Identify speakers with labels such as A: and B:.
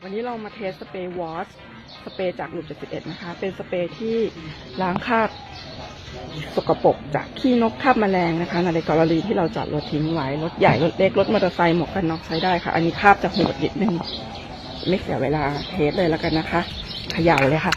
A: วันนี้เรามาเทสสเปรย์วอชสเปรย์จากหลุม71 นะคะ เป็นสเปรย์ที่ล้างคราบสกปรกจากขี้นกคราบแมลงนะคะในกรณีที่เราจอดรถทิ้งไว้รถใหญ่รถเล็กรถมอเตอร์ไซค์หมวกกันน็อกใช้ได้ค่ะ อันนี้คราบจะโหดนิดนึง ไม่เสียเวลาเทสเลยแล้วกันนะคะเขย่าเลยค่ะ